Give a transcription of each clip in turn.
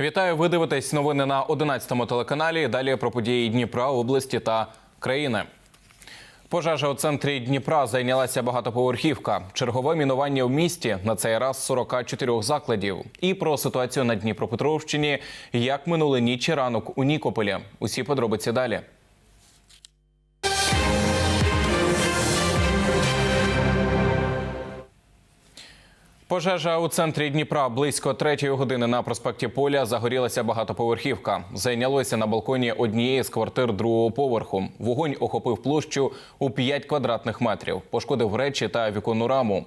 Вітаю, ви дивитесь новини на 11 телеканалі. Далі про події Дніпра, області та країни. Пожежа у центрі Дніпра зайнялася багатоповерхівка. Чергове мінування в місті на цей раз 44 закладів. І про ситуацію на Дніпропетровщині, як минули ніч і ранок у Нікополі. Усі подробиці далі. Пожежа у центрі Дніпра близько третьої години на проспекті Поля загорілася багатоповерхівка. Зайнялося на балконі однієї з квартир другого поверху. Вогонь охопив площу у 5 квадратних метрів, пошкодив речі та віконну раму.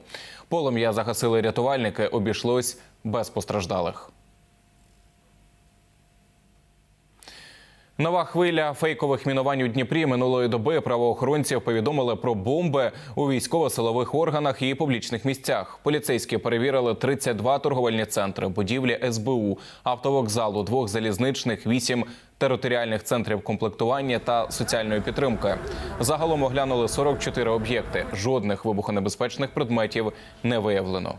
Полум'я загасили рятувальники, обійшлось без постраждалих. Нова хвиля фейкових мінувань у Дніпрі минулої доби правоохоронців повідомили про бомби у військово-силових органах і публічних місцях. Поліцейські перевірили 32 торговельні центри, будівлі СБУ, автовокзалу, двох залізничних, вісім територіальних центрів комплектування та соціальної підтримки. Загалом оглянули 44 об'єкти. Жодних вибухонебезпечних предметів не виявлено.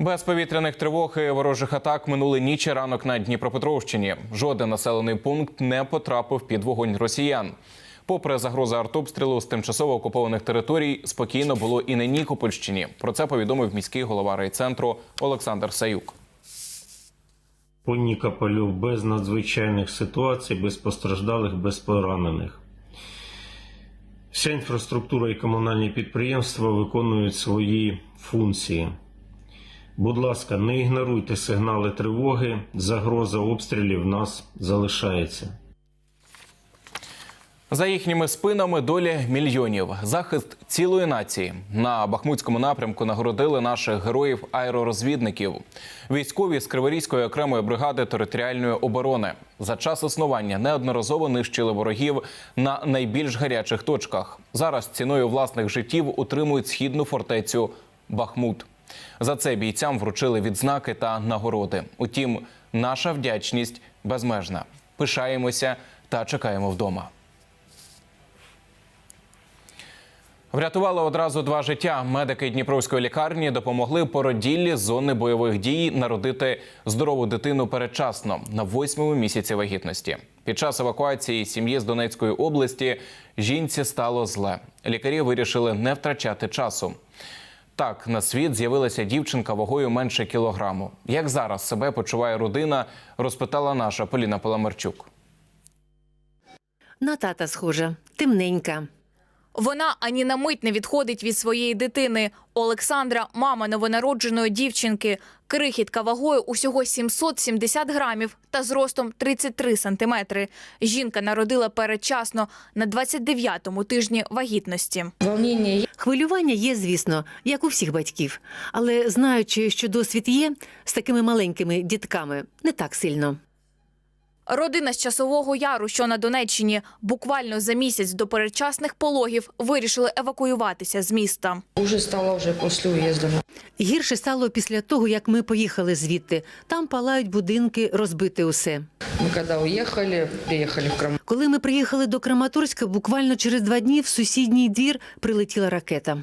Без повітряних тривог і ворожих атак минули ніч і ранок на Дніпропетровщині. Жоден населений пункт не потрапив під вогонь росіян. Попри загрози артобстрілу з тимчасово окупованих територій, спокійно було і на Нікопольщині. Про це повідомив міський голова райцентру Олександр Саюк. По Нікополю без надзвичайних ситуацій, без постраждалих, без поранених. Вся інфраструктура і комунальні підприємства виконують свої функції. Будь ласка, не ігноруйте сигнали тривоги. Загроза обстрілів нас залишається. За їхніми спинами долі мільйонів, захист цілої нації. На Бахмутському напрямку нагородили наших героїв аеророзвідників. Військові з Криворізької окремої бригади територіальної оборони за час існування неодноразово нищили ворогів на найбільш гарячих точках. Зараз ціною власних життів утримують східну фортецю Бахмут. За це бійцям вручили відзнаки та нагороди. Утім, наша вдячність безмежна. Пишаємося та чекаємо вдома. Врятували одразу два життя. Медики Дніпровської лікарні допомогли породіллі з зони бойових дій народити здорову дитину передчасно на восьмому місяці вагітності. Під час евакуації сім'ї з Донецької області жінці стало зле. Лікарі вирішили не втрачати часу. Так, на світ з'явилася дівчинка вагою менше кілограму. Як зараз себе почуває родина, розпитала наша Поліна Паламарчук. На тата схожа, темненька. Вона ані на мить не відходить від своєї дитини. Олександра, мама новонародженої дівчинки, крихітка вагою усього 770 грамів та зростом 33 сантиметри. Жінка народила передчасно на 29-му тижні вагітності. Хвилювання є, звісно, як у всіх батьків. Але знаючи, що досвід є з такими маленькими дітками, не так сильно. Родина з часового яру, що на Донеччині, буквально за місяць до передчасних пологів вирішили евакуюватися з міста. Уже стало уже после уезда. Гірше стало після того, як ми поїхали звідти. Там палають будинки, розбите усе. Мы когда уехали, приехали в Крым. Коли ми приїхали до Краматорська, буквально через два дні в сусідній двір прилетіла ракета.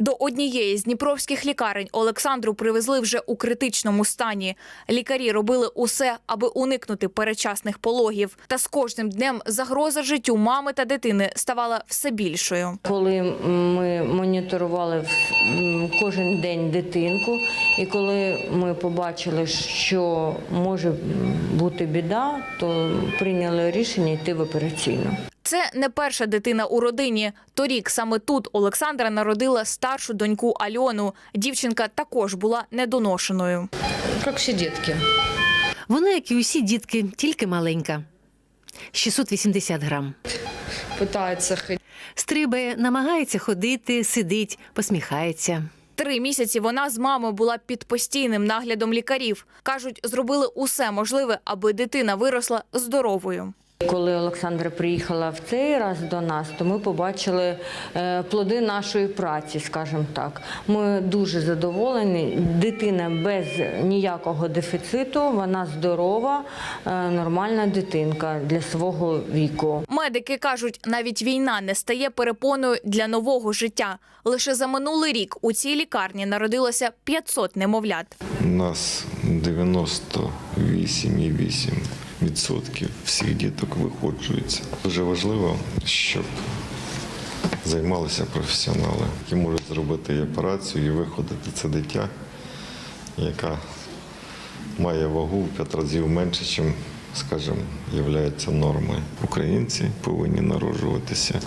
До однієї з дніпровських лікарень Олександру привезли вже у критичному стані. Лікарі робили усе, аби уникнути передчасних пологів. Та з кожним днем загроза життю мами та дитини ставала все більшою. Коли ми моніторували кожен день дитинку, і коли ми побачили, що може бути біда, то прийняли рішення йти в операційну. Це не перша дитина у родині. Торік саме тут Олександра народила старшу доньку Альону. Дівчинка також була недоношеною. Как все детки. Вона, як і усі дітки, тільки маленька. 680 грам. Пытается ходить. Стрибає, намагається ходити, сидить, посміхається. Три місяці вона з мамою була під постійним наглядом лікарів. кажуть, зробили усе можливе, аби дитина виросла здоровою. Коли Олександра приїхала в цей раз до нас, то ми побачили е, плоди нашої праці, скажімо так. Ми дуже задоволені. Дитина без ніякого дефіциту, вона здорова, е, нормальна дитинка для свого віку. Медики кажуть, навіть війна не стає перепоною для нового життя. Лише за минулий рік у цій лікарні народилося 500 немовлят. У нас 98,8% всіх діток виходжується. Дуже важливо, щоб займалися професіонали, які можуть зробити і операцію і виходити це дитя, яка має вагу в 5 разів менше, ніж, скажімо, є нормою. Українці повинні народжуватися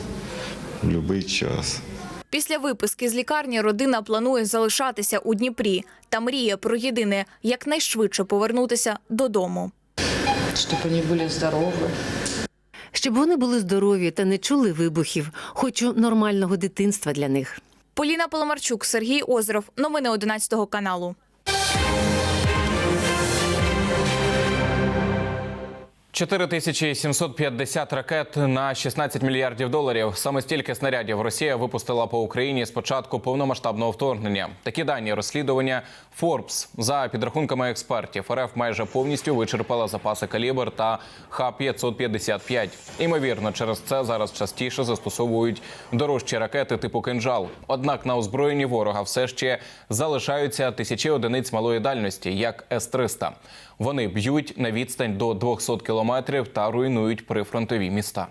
в будь-який час. Після виписки з лікарні родина планує залишатися у Дніпрі та мріє про єдине якнайшвидше повернутися додому. Чтобы они были здоровы. Щоб вони були здорові та не чули вибухів, хочу нормального дитинства для них. Поліна Поломарчук, Сергій Озеров. Новини 11 каналу. 4750 ракет на 16 мільярдів доларів. Саме стільки снарядів Росія випустила по Україні з початку повномасштабного вторгнення. Такі дані розслідування Forbes. за підрахунками експертів. РФ майже повністю вичерпала запаси калібр та Х-555. Імовірно, через це зараз частіше застосовують дорожчі ракети типу кинжал. Однак на озброєнні ворога все ще залишаються тисячі одиниць малої дальності, як С-300. Вони б'ють на відстань до 200 кілометрів та руйнують прифронтові міста.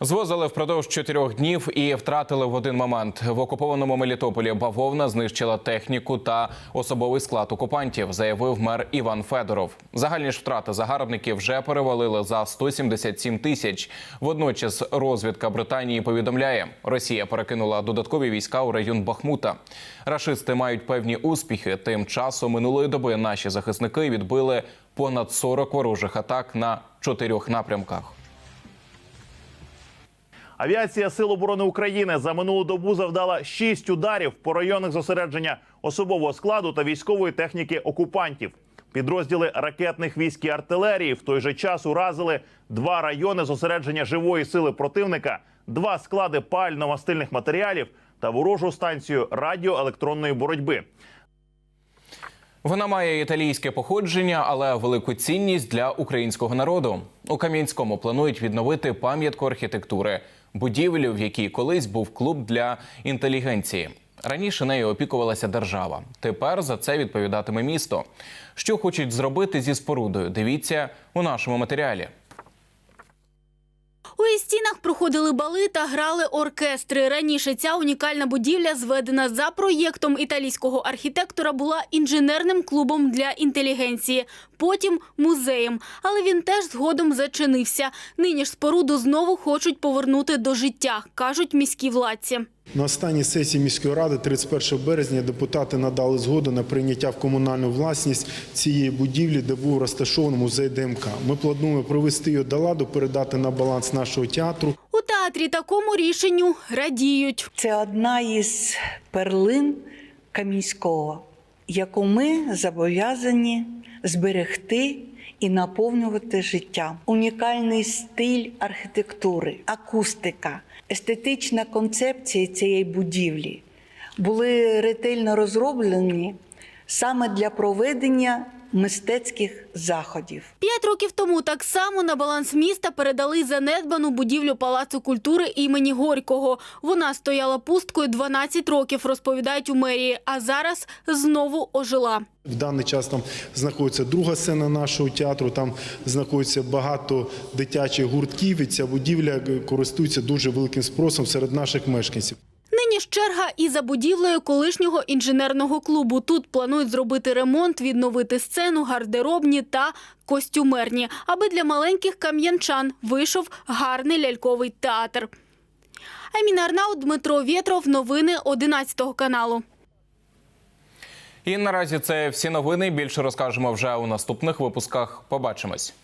Звозили впродовж чотирьох днів і втратили в один момент. В окупованому Мелітополі бавовна знищила техніку та особовий склад окупантів, заявив мер Іван Федоров. Загальні ж втрати загарбників вже перевалили за 177 тисяч. Водночас розвідка Британії повідомляє, Росія перекинула додаткові війська у район Бахмута. Рашисти мають певні успіхи. Тим часом минулої доби наші захисники відбили понад 40 ворожих атак на чотирьох напрямках. Авіація Сил оборони України за минулу добу завдала шість ударів по районах зосередження особового складу та військової техніки окупантів. Підрозділи ракетних військ і артилерії в той же час уразили два райони зосередження живої сили противника, два склади пально-мастильних матеріалів та ворожу станцію радіоелектронної боротьби. Вона має італійське походження, але велику цінність для українського народу. У Кам'янському планують відновити пам'ятку архітектури, будівлю, в якій колись був клуб для інтелігенції. Раніше нею опікувалася держава. Тепер за це відповідатиме місто. Що хочуть зробити зі спорудою? Дивіться у нашому матеріалі. Її стінах проходили бали та грали оркестри. Раніше ця унікальна будівля, зведена за проєктом італійського архітектора, була інженерним клубом для інтелігенції, потім музеєм. Але він теж згодом зачинився. Нині ж споруду знову хочуть повернути до життя, кажуть міські владці. На останній сесії міської ради 31 березня депутати надали згоду на прийняття в комунальну власність цієї будівлі, де був розташований музей ДМК. Ми плануємо привести її до ладу, передати на баланс нашого театру. У театрі такому рішенню радіють. Це одна із перлин Камінського, яку ми зобов'язані зберегти і наповнювати життя. Унікальний стиль архітектури, акустика, естетична концепція цієї будівлі. Були ретельно розроблені саме для проведення мистецьких заходів. П'ять років тому так само на баланс міста передали занедбану будівлю Палацу культури імені Горького. Вона стояла пусткою 12 років, розповідають у мерії, а зараз знову ожила. В даний час там знаходиться друга сцена нашого театру. Там знаходиться багато дитячих гуртків. І ця будівля користується дуже великим спросом серед наших мешканців. Нині ж черга і за будівлею колишнього інженерного клубу. Тут планують зробити ремонт, відновити сцену, гардеробні та костюмерні, аби для маленьких кам'янчан вийшов гарний ляльковий театр. Аміна Арнау, Дмитро Вєтров. Новини 11 каналу. І наразі це всі новини. Більше розкажемо вже у наступних випусках. Побачимось.